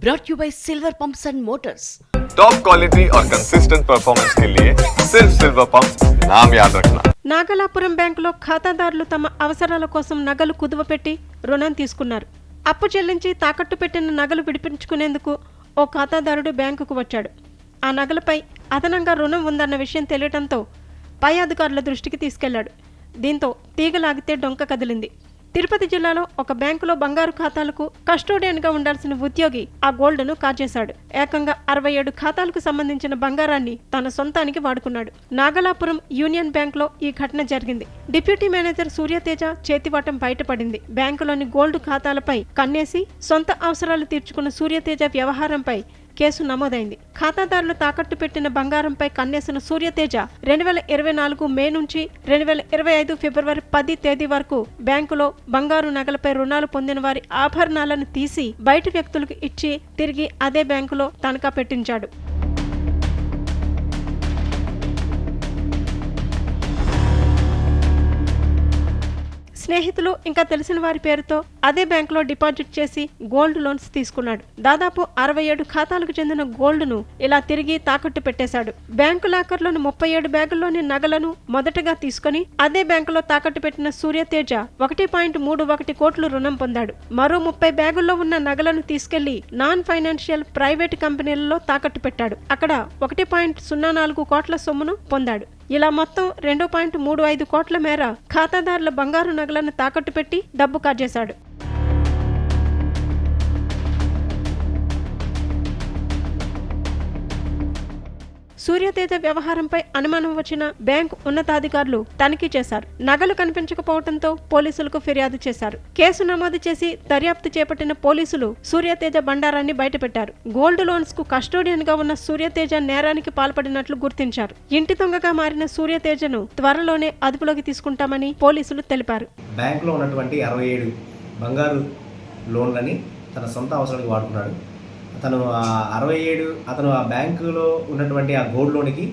brought you by Silver Pumps and Motors. Top quality और consistent performance के लिए सिर्फ सिल्वर पंप नाम याद रखना నాగలాపురం బ్యాంకులో ఖాతాదారులు తమ అవసరాల కోసం నగలు కుదువపెట్టి రుణం తీసుకున్నారు అప్పు చెల్లించి తాకట్టు పెట్టిన నగలు విడిపించుకునేందుకు ఓ ఖాతాదారుడు బ్యాంకుకు వచ్చాడు ఆ నగలపై అదనంగా రుణం ఉందన్న విషయం తెలియటంతో పై అధికారుల దృష్టికి తీసుకెళ్లాడు దీంతో తీగలాగితే డొంక కదిలింది తిరుపతి జిల్లాలో ఒక బ్యాంకులో బంగారు ఖాతాలకు కస్టోడియన్గా ఉండాల్సిన ఉద్యోగి ఆ గోల్డ్ను కాజేశాడు. ఏకంగా అరవై ఏడు ఖాతాలకు సంబంధించిన బంగారాన్ని తన సొంతానికి వాడుకున్నాడు. నాగలాపురం యూనియన్ బ్యాంక్లో ఈ ఘటన జరిగింది. డిప్యూటీ మేనేజర్ సూర్యతేజ చేతివాటం బయటపడింది. బ్యాంకులోని గోల్డ్ ఖాతాలపై కన్నేసి సొంత అవసరాలు తీర్చుకున్న సూర్యతేజ వ్యవహారంపై కేసు నమోదైంది. ఖాతాదారులు తాకట్టు పెట్టిన బంగారంపై కన్నేసిన సూర్యతేజ రెండు వేల ఇరవై నాలుగు మే నుంచి రెండు వేల ఇరవై ఐదు ఫిబ్రవరి పది తేదీ వరకు బ్యాంకులో బంగారు నగలపై రుణాలు పొందిన వారి ఆభరణాలను తీసి బయట వ్యక్తులకు ఇచ్చి తిరిగి అదే బ్యాంకులో తనఖా పెట్టించాడు. స్నేహితులు ఇంకా తెలిసిన వారి పేరుతో అదే బ్యాంకులో డిపాజిట్ చేసి గోల్డ్ లోన్స్ తీసుకున్నాడు. దాదాపు అరవై ఏడు ఖాతాలకు చెందిన గోల్డ్ను ఇలా తిరిగి తాకట్టు పెట్టేశాడు. బ్యాంకు లాకర్లోని ముప్పై ఏడు బ్యాగుల్లోని నగలను మొదటగా తీసుకుని అదే బ్యాంకులో తాకట్టు పెట్టిన సూర్యతేజ ఒకటి పాయింట్ మూడు ఒకటి కోట్లు రుణం పొందాడు. మరో ముప్పై బ్యాగుల్లో ఉన్న నగలను తీసుకెళ్ళి నాన్ ఫైనాన్షియల్ ప్రైవేట్ కంపెనీలలో తాకట్టు పెట్టాడు. అక్కడ ఒకటి పాయింట్ సున్నా నాలుగు కోట్ల సొమ్మును పొందాడు. ఇలా మొత్తం రెండు పాయింట్ మూడు ఐదు కోట్ల మేర ఖాతాదారుల బంగారు నగలను తాకట్టు పెట్టి డబ్బు కాజేశాడు. సూర్యతేజ వ్యవహారంపై అనుమానం వచ్చిన బ్యాంక్ ఉన్నతాధికారులు తనిఖీ చేశారు. నగలు కనిపించకపోవడంతో పోలీసులకు ఫిర్యాదు చేశారు. కేసు నమోదు చేసి దర్యాప్తు చేపట్టిన పోలీసులు సూర్యతేజ బండారాన్ని బయటపెట్టారు. గోల్డ్ లోన్స్కు కస్టోడియన్గా ఉన్న సూర్యతేజ నేరానికి పాల్పడినట్లు గుర్తించారు. ఇంటి దొంగగా మారిన సూర్యతేజను త్వరలోనే అదుపులోకి తీసుకుంటామని పోలీసులు తెలిపారు. బ్యాంకులో ఉన్నటువంటి అరవై ఏడు బంగారు లోన్లని తన సొంత అవసరానికి వాడుకున్నాడు. అతను అరవై ఏడు అతను ఆ బ్యాంకులో ఉన్నటువంటి ఆ గోల్డ్ లోన్కి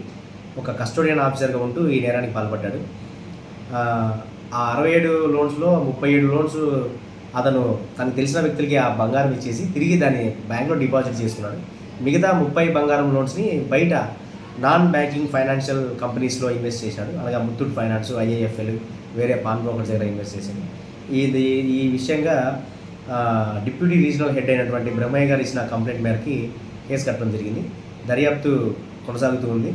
ఒక కస్టోడియన్ ఆఫీసర్గా ఉంటూ ఈ నేరానికి పాల్పడ్డాడు. ఆ అరవై ఏడు లోన్స్లో ముప్పై ఏడు లోన్స్ అతను తనకు తెలిసిన వ్యక్తులకి ఆ బంగారం ఇచ్చేసి తిరిగి దాన్ని బ్యాంక్లో డిపాజిట్ చేసుకున్నాడు. మిగతా ముప్పై బంగారం లోన్స్ని బయట నాన్ బ్యాంకింగ్ ఫైనాన్షియల్ కంపెనీస్లో ఇన్వెస్ట్ చేశాడు. అలాగే ముత్తూట్ ఫైనాన్స్ ఐఏఎఫ్ఎల్ వేరే పాన్ బ్రోకర్స్ దగ్గర ఇన్వెస్ట్ చేశాడు. ఇది ఈ విషయంగా డిప్యూటీ రీజనల్ హెడ్ అయినటువంటి బ్రహ్మయ్య గారు ఇచ్చిన కంప్లైంట్ మేరకి కేసు కట్టడం జరిగింది. దర్యాప్తు కొనసాగుతూ ఉంది.